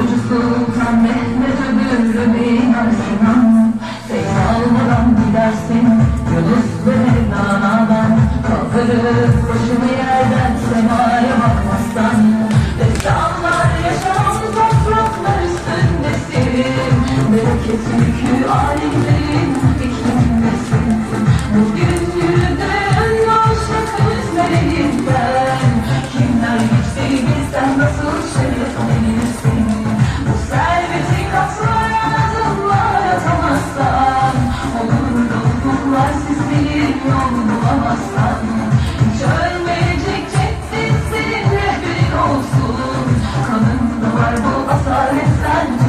Ucusun zahmet ve tövbe inan Seni almadan gidersin Yunus ve Mevlana'dan Kaldırır başı understand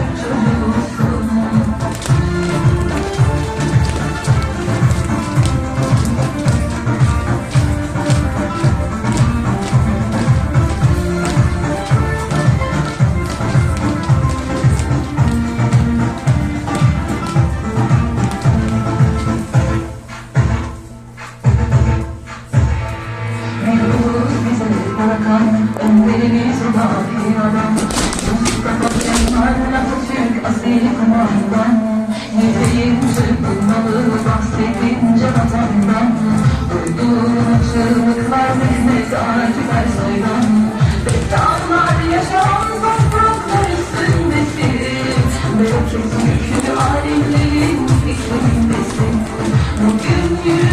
Yeah.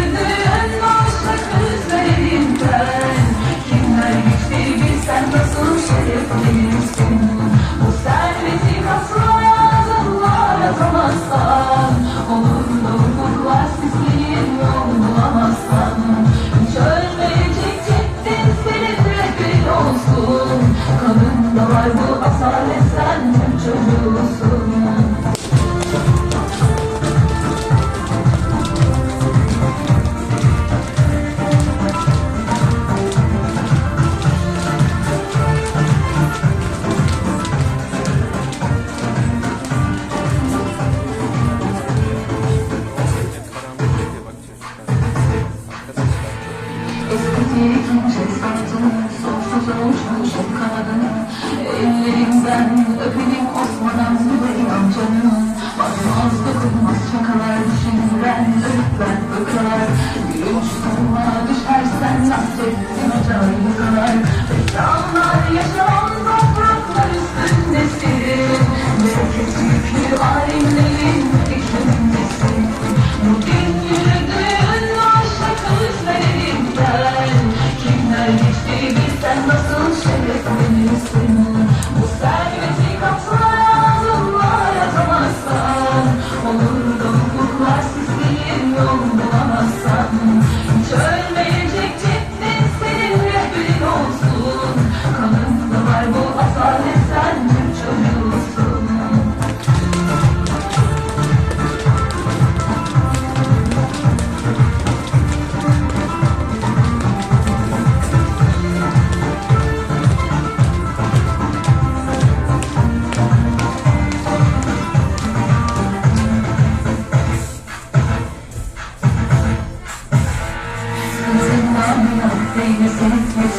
제 진짜 얼굴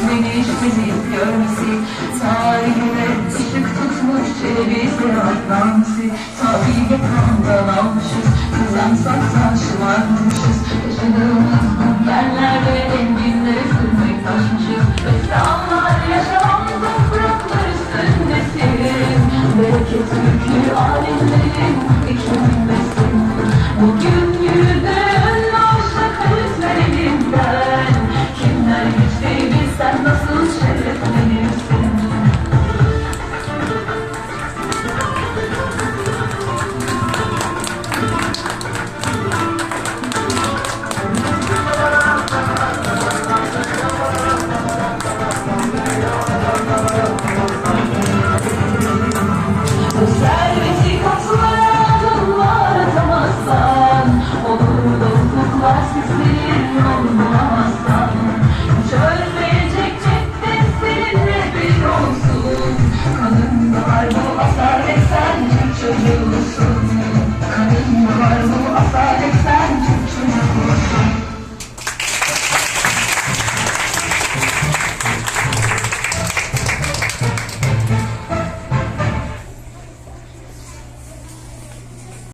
denişimiz görmesi Sahile ışık tutmuş çevizde atlantı Sahile kandalanmışız, kızamsak taşlanmışız Yaşadığımız bu yerlerde denginle sürmek taşmışız. Esra'lar yaşamda topraklar üstündesin Bereket yüklü alemlerin hükmündesin. Bugün yürü